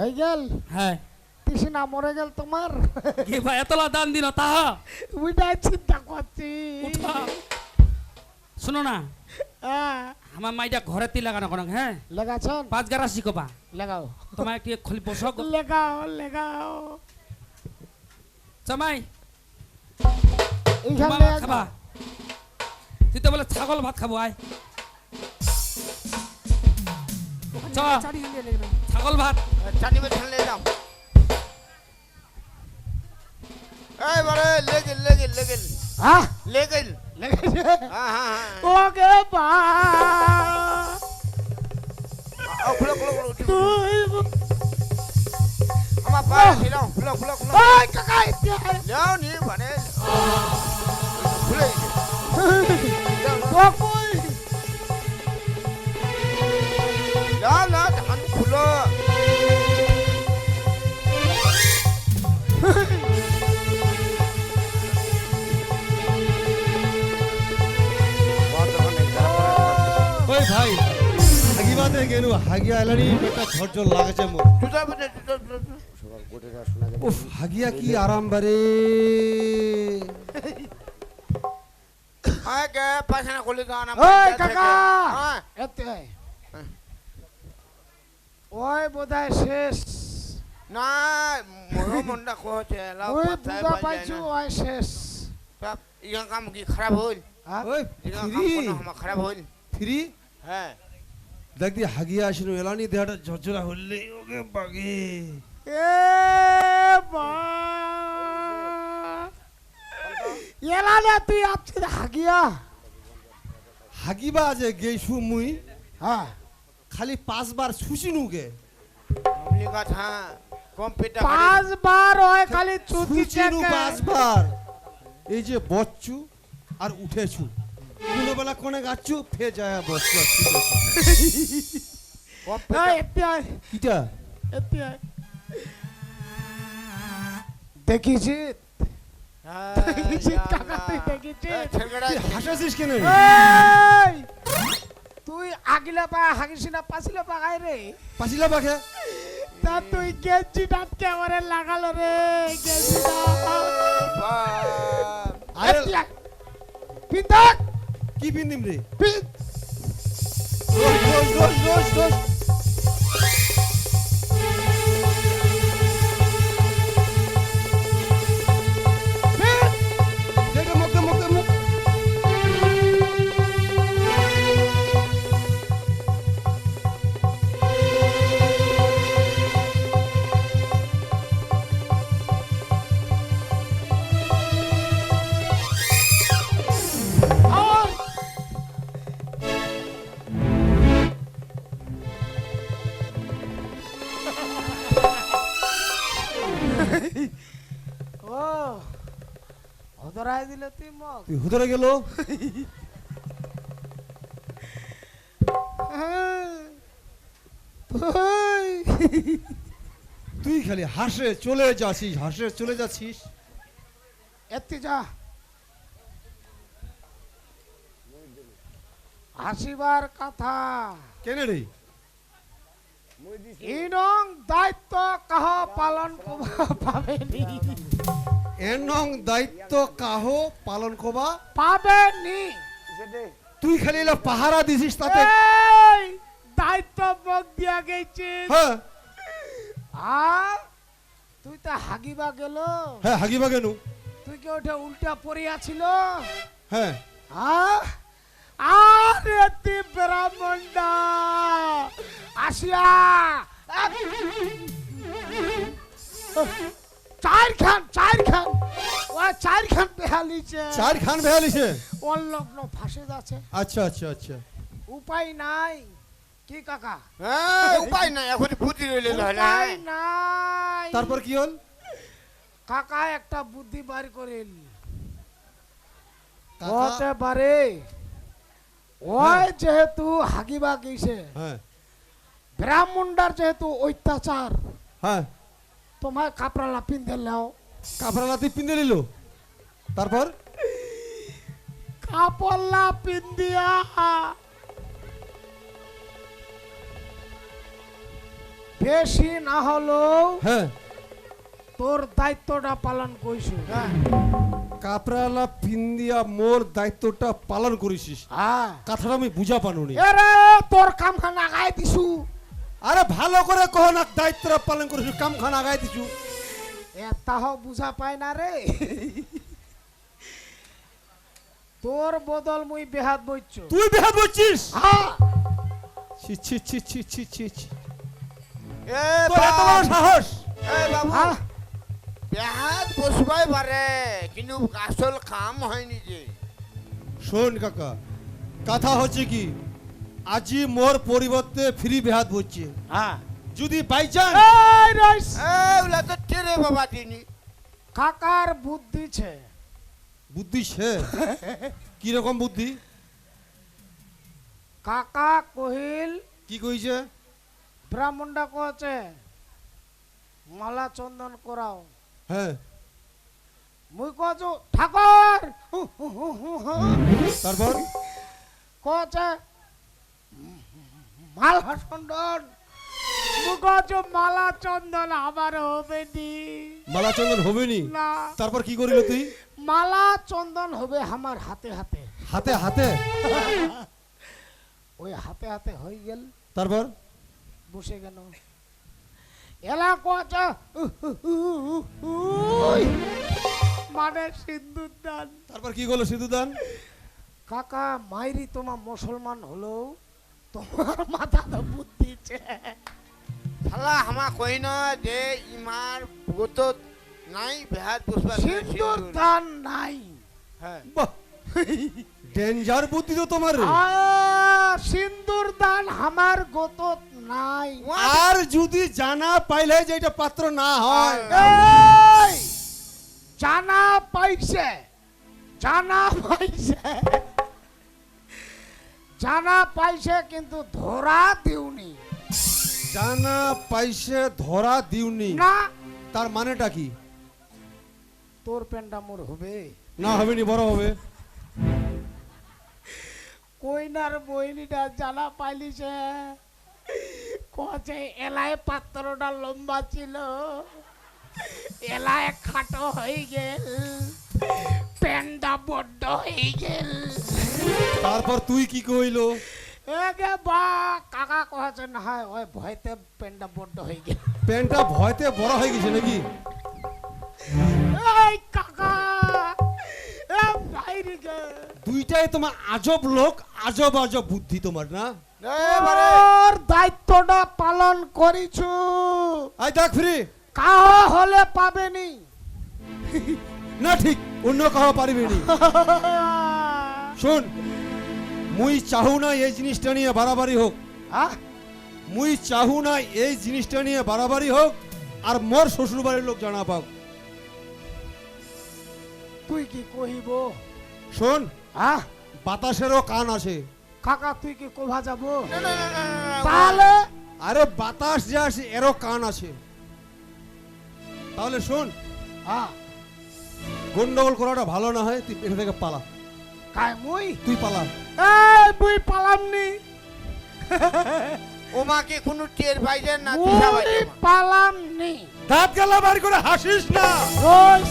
হয়ে গেল। হ্যাঁ। তৃষ্ণা মরে গেল তোমার। কি ভাই এতলা দান দিল তাহা? ওইটাই চিন্তা করছি। শোনো না। হ্যাঁ। আমার মাইটা ঘরে তি লাগানো কোন হ্যাঁ? লেগাছন পাঁচ গারা শিখবা। লেগাও। তোমার একটি খলি বসক লেগাও লেগাও। মামা খাবা? তুই তো বলে ছাগল ভাত খাব আয়। ছাগল ভাত। চানি বেছান লে দাও এবারে লেগেল লেগেল লেগেল। হ্যাঁ? লেগেল। লেগেছে হ্যাঁ হ্যাঁ হ্যাঁ। ওকে বা খুলো খুলো খুলো তুই আমার পা ছিলাম খুলো খুলো খুলো। ওই কাকা ইতিয়া যাও নি মানে এলানি বেটা ঝরঝর লাগাছে মোর। উফ হাগিয়া কি আরাম বারে। আয় পায়খানা খুলে দাও না ওই কাকা! এতে ওই বোধহয় শেষ। না মোর মনটা কহছে লাও পাইছো ওই শেষ। ইয়া কাম কি খারাপ হইল? হ্যাঁ? ওই ফ্রি? খারাপ হইল? ফ্রি? হ্যাঁ। দেখ হাগিয়া আসিনু এলানি দেহাটা ঝরঝরা হইলে ওকে বাগে। এ বা তুই আপছিস হাগিয়া। হাগিবা যে গেইছু মুই হ্যাঁ। খালি পাঁচবার গে কথা কম্পিউটার পাঁচবার হয় খালি শুচিনু পাঁচবার। এই যে বচ্চু আর উঠেছু। কোনো বেলা কোনে গাচ্ছু ফে যায় কিটা? এতে দেখিছি তুই দেখিছি হাসাছিস কেন? তুই আগিলা পা হাগিস না পাছিলা পা গায় রে। পাছিলা পাখে তা তুই গেঞ্জি ডাটকে আমারে লাগালো রে গেঞ্জি আরে পিন্দাক কি পিন্দিম রে পিন রোজ রোজ রোজ রোজ রোজ ও হদরাই দিলে তুই মগ তুই হুদরে গেল? তুই খালি হাসে চলে যাচ্ছিস হাসে চলে যাচ্ছিস। এতে যা। হাসিবার কথা। কেন রে? ইনং দায়িত্ব কাহ পালন এর নং দায়িত্ব কাহ পালন কবা পাবেনি। তুই খালি পাহারা দিছিস তাতে। দায়িত্ব বক দিয়া গেছে হ্যাঁ। আর তুই তো হাগিবা গেল। হ্যাঁ হাগিবা কেন? তুই কি ওটা উল্টা পড়ে পড়িয়াছিল হ্যাঁ। আহ? আসিয়া। চার খান চার খান। ও চার খান বেহালিছে। চার খান বেহালিছে? ওর লগ্ন ফাঁসে যাচ্ছে। আচ্ছা আচ্ছা আচ্ছা। উপায় নাই। কি কাকা? হ্যাঁ উপায় নাই এখন বুদ্ধি রইলে না উপায় নাই। তারপর কি হল? কাকা একটা বুদ্ধি বার করেন। হতে পারে। ওই যেহেতু হাগিবা গেছে হ্যাঁ। ব্রাহ্মণটার যেহেতু অত্যাচার হ্যাঁ। তোমায় কাপড়া লাপিন দিলেও কাপড়া লাতি পিন্দে নিল? তারপর? কাপড় লাপিন দিয়া বেশি না হলেও হ্যাঁ। তোর দায়িত্বটা পালন কইছু হ্যাঁ। কাপড়ালা পিন্দিয়া মোর দায়িত্বটা পালন করেছিস হ্যাঁ। কথাটা আমি বুঝা পানুনি তোর কামখান আগাই দিছু। আরে ভালো করে কহ না দায়িত্ব পালন করেছিস কাম খান আগাই দিছু। এ তাহ বুঝা পায় না রে। তোর বদল মুই বেহাত বইছ তুই বেহাত বলছিস হ্যাঁ ছি ছি ছি ছি ছি ছি ছি। এ তোর এত বড় সাহস? এ বাবু বেহাত বসবাই পারে কিন্তু আসল কাম হয়নি যে। শোন কাকা কথা হচ্ছে কি আজি মোর পরিবর্তে ফ্রি বেহাত হচ্ছে। হ্যাঁ। যদি বাই চান্স এই রাইস! এই ওলা তো টেরে বাবা দিনি। কাকার বুদ্ধি ছে। বুদ্ধি সে কি রকম বুদ্ধি? কাকা কহিল কি কইছে? ব্রাহ্মণটা কছে মালা চন্দন করাও। হ্যাঁ মুই কছু ঠাকুর! তারপর? কছে মালা চন্দন মালা চন্দন আমার হবে নি মালা চন্দন হবে নি। না তারপর কি করিল তুই? মালা চন্দন হবে আমার হাতে হাতে। হাতে হাতে? ওই হাতে হাতে হয়ে গেল। তারপর? বসে গেল। এলা কচা মানে সিন্ধুর দান তারপর কি করল সিধুদান কাকা মাইরি তোমার মুসলমান হলো। তোমার মাথা তো বুদ্ধি। শালা হামা কই না যে ইমার গোতত নাই বেহাত বসবা সিন্ধুর। দান নাই। হ্যাঁ। ডেঞ্জার বুদ্ধি তো তোমার। আ, সিন্দুর দান আমার গতত নাই। আর যদি জানা পাইলে যে এটা পাত্র না হয়। এই, জানা পাইছে। জানা পাইছে। জানা পাইছে কিন্তু ধরা দিউনি জানা পাইছে ধরা দিউনি না। তার মানেটা কি? তোর পেন্ডা মোর হবে। না হবে নি বড় হবে। কইনার বইনিটা জানা পাইলিছে। কছে এলায় পাত্রটা লম্বা ছিল। এলায় খাটো হয়ে গেল। পেন্ডা বড্ড হয়ে গেল। তারপর তুই কি কইলো? একে বা কাকা কহেছে না হয় ওই ভয়তে পেন্ডা বড্ড হয়ে গেল। প্যান্টটা ভয়তে বড় হয়ে গেছে নাকি? এই কাকা এ বাইরে গে। দুইটাই তোমার আজব লোক আজব আজব বুদ্ধি তোমার না? তোর দায়িত্বটা পালন করিছু। আই দেখ ফ্রি। কাহা হলে পাবেনি। না ঠিক অন্য কাহো পারিবে নি? শোন মুই চাহু না এই জিনিসটা নিয়ে বাড়াবাড়ি হোক। হ্যাঁ? মুই চাহু না এই জিনিসটা নিয়ে বাড়াবাড়ি হোক আর মোর শ্বশুর বাড়ির লোক জানা পাক। তুই কি কহিব? শোন হ্যাঁ বাতাসেরও কান আছে কাকা তুই কি কোভা যাব? তাহলে? আরে বাতাস যে আসে এরও কান আছে তাহলে শোন হ্যাঁ গন্ডগোল করাটা ভালো না হয় তুই এখান থেকে পালা। কাই মুই? তুই পালা এই মুই পালামনি। ওমাকে কোনো টের পাইছে না দিশা মুই পাইছে না। দাঁত গেলা বাড়ি করে হাসিস না। রোজ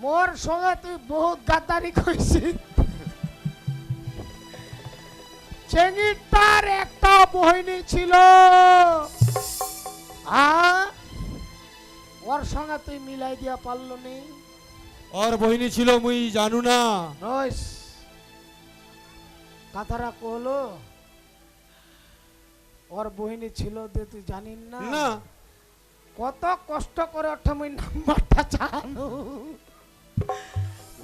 মোর সঙ্গে তুই বহুত গাদ্দারি কইছিস। তার একটা বহিনী ছিল। আ? ওর সঙ্গে তুই মিলাই দিয়া পারল নি ওর বহিনী ছিল মুই জানু না কথাটা কহলো ওর বহিনী ছিল যে তুই জানিস না না কত কষ্ট করে ওঠে মুই নাম্বারটা জানো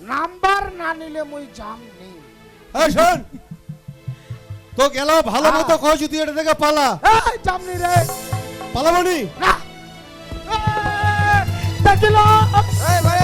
নাম্বার না নিলে মুই জাম নেই এই শোন তো গেল ভালো। মতো কয় যদি এটা থেকে পালা এই জামনি রে পালাবনি না দেখিল এই বারে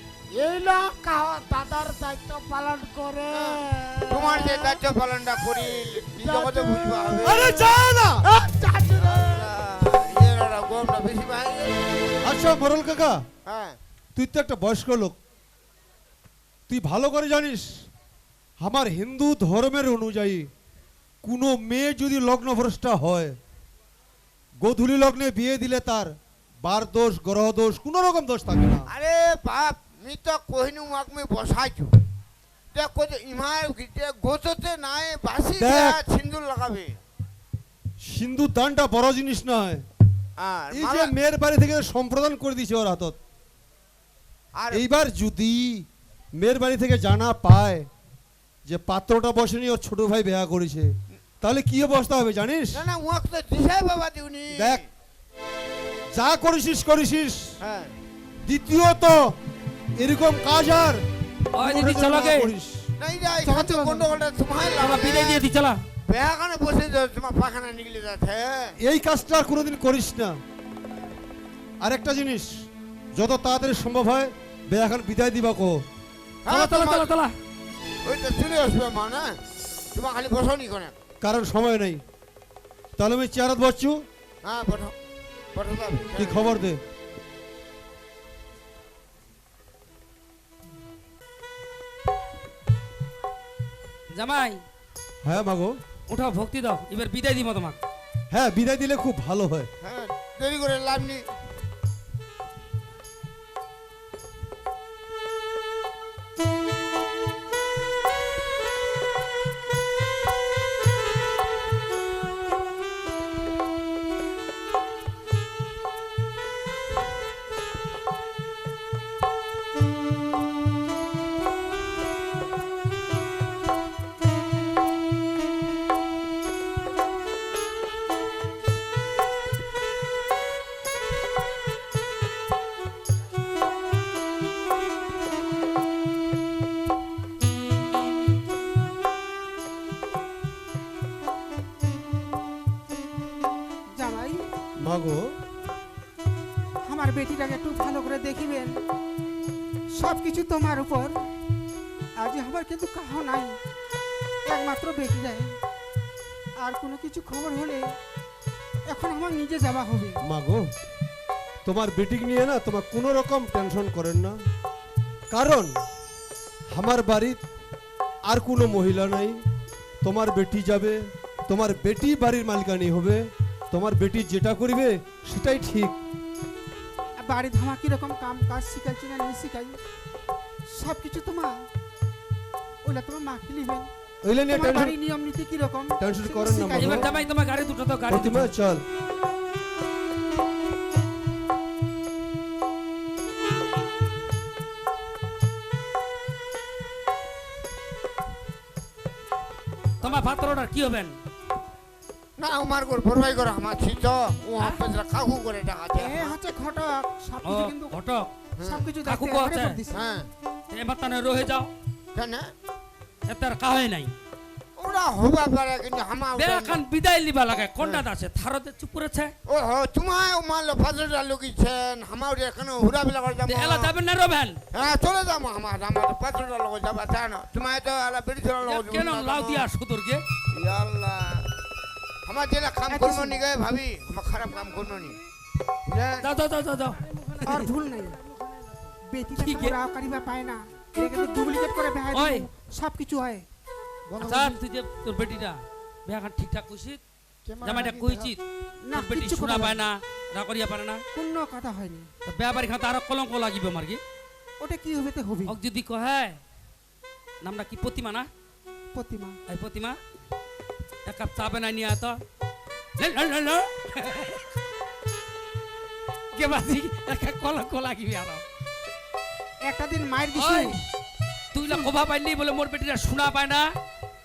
এই লোক দাদার দায়িত্ব পালন করে। তোমার যে দায়িত্ব পালনটা করি জগতে বুঝবা হবে আরে যা না! চাচু রে। এরা গমটা বেশি পাই আচ্ছা মরল কাকা হ্যাঁ। তুই তো একটা বয়স্ক লোক। তুই ভালো করে জানিস আমার হিন্দু ধর্মের অনুযায়ী কোনো মেয়ে যদি লগ্ন ভ্রষ্টা হয় গোধূলি লগ্নে বিয়ে দিলে তার বার দোষ গ্রহ দোষ কোনো রকম দোষ থাকে না। আরে বাপ কহিনু মাক মে বসাইছু দেখো যে ইমার গিতে গোততে নাই বাসি সিন্দুর লাগাবে সিন্ধু দানটা বড় জিনিস নয়। আর এই যে মেয়ের বাড়ি থেকে সম্প্রদান করে দিছে ওর হাতত। আর এইবার যদি মেয়ের বাড়ি থেকে জানা পায় যে পাত্রটা বসেনি ওর ছোট ভাই বিয়া করেছে তাহলে কি অবস্থা হবে জানিস? না না উয়াক তো দিশাই বাবা দিউনি। দেখ যা করেছিস করেছিস। হ্যাঁ। দ্বিতীয়ত এরকম কাজ আর ওই দিদি চলো গে নাই গন্ডগোলটা তোমার বিদায় দিয়ে দি চলা। বেহাখানে বসে তোমার পাখানা যাচ্ছে এই কাজটা আর কোনোদিন করিস না। আরেকটা জিনিস যত তাড়াতাড়ি সম্ভব হয় বেয়াখান বিদায় দিবা কো। চলা চলা চলা চলা। ওই তো চলে আসবে মা না? তোমার খালি বসনি কোনে কারণ সময় নেই। তাহলে আমি চেয়ারত বসছু। হ্যাঁ বসো। বসো যাবে খবর দে? জামাই। হ্যাঁ মাগো। উঠাও ভক্তি দাও। এবার বিদায় দিব তোমাকে। হ্যাঁ বিদায় দিলে খুব ভালো হয়। হ্যাঁ দেরি করে লাভ নেই। কিছু তোমার উপর। আজ আমার কিন্তু কাহ নাই একমাত্র বেটি যায়। আর কোনো কিছু খবর হলে এখন আমার নিজে যাওয়া হবে। মাগো তোমার বেটিকে নিয়ে না তোমার কোনো রকম টেনশন করেন না। কারণ আমার বাড়ির আর কোনো মহিলা নাই। তোমার বেটি যাবে তোমার বেটি বাড়ির মালিকানি হবে তোমার বেটি যেটা করবে সেটাই ঠিক। বাড়ি ধামা কীরকম কাম কাজ শিখাইছি না নেই শিখাই সব কিছু তোমার। ওইটা তোমার মাকে নিবেন। ওইলে নিয়ে টেনশন বাড়ির নিয়ম নীতি কীরকম টেনশন করেন না। এবার। জামাই তোমার গাড়ি দুটো তো গাড়ি প্রতিমা চল। তোমার পাত্রটার কি হবেন? না আমার গোর ভরবাই করে আমার ছিল ও হাফেজরা কাকু করে ডাকাছে এ হচ্ছে ঘটক সব কিছু কিন্তু ঘটক। সব কিছু কাকু দায়িত্ব কো এবারে আছে? করে দিছে। হ্যাঁ এবার তানে রয়ে যাও। কেন? এতে আর কাহাই নাই। ওরা হবা পারে কিন্তু হামা বেখান বিদায় লিবা লাগে কোনটা আছে থারতে চুপ করেছে। ও হো তোমায় ও মানলো ফাজলটা লুকিছেন হামাও এখানে হুরা বিলা করে তে এলা যাব যাবেন না রবেন? হ্যাঁ চলে যাব আমার আমার ফাজলটা লোক যাবা জানো তোমায় তো আলা বেড়ি ছিল লোক কেন লাউ দিয়া সুদুরকে আল্লাহ আমার যেটা কাম করব নি গে ভাবি আমার খারাপ কাম করব নি। যাও যাও যাও যাও। আর ভুল নাই। বেটিটা কি রাও কারিবা পায় না। এটা কিন্তু ডুপ্লিকেট করে বেহাই ওই। সব কিছু হয়। স্যার তুই যে তোর বেটিটা বেখান ঠিকঠাক কইছিস? জামাইটা কইছিস না বেটি শোনা পায় না না না। করিয়া পারে না? কোনো কথা হয়নি। আরও কলঙ্ক লাগিব আমার কি? ওটা কি হবে তো হবে? ওক যদি কহে নামটা কি প্রতিমা না? প্রতিমা। এই প্রতিমা এক কাপ চা বানাই নিয়ে আয় তো। লে, লে, লে, লে। কে বাজি? এক কলঙ্ক লাগিবি আরও। একটা দিন মায়ের দিছি। তুই না কোভা পাইনি বলে মোর বেটিটা শোনা পায় না।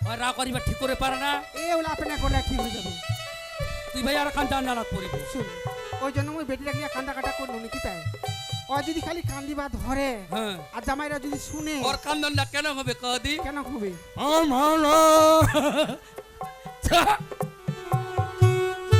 ওই রা করিবা ঠিক করে পারে না। এ ওলা আপনি করলে ঠিক হয়ে যাবে? তুই ভাই আর কান জানা করিব। শুন ওই জন্য ওই বেটিটা নিয়ে কান্দা কাটা করল নাকি তাই? ও যদি খালি কান্দিবা ধরে হ্যাঁ। আর জামাইরা যদি শুনে ওর কান্দনটা কেন হবে কদি? কেন হবে? আমার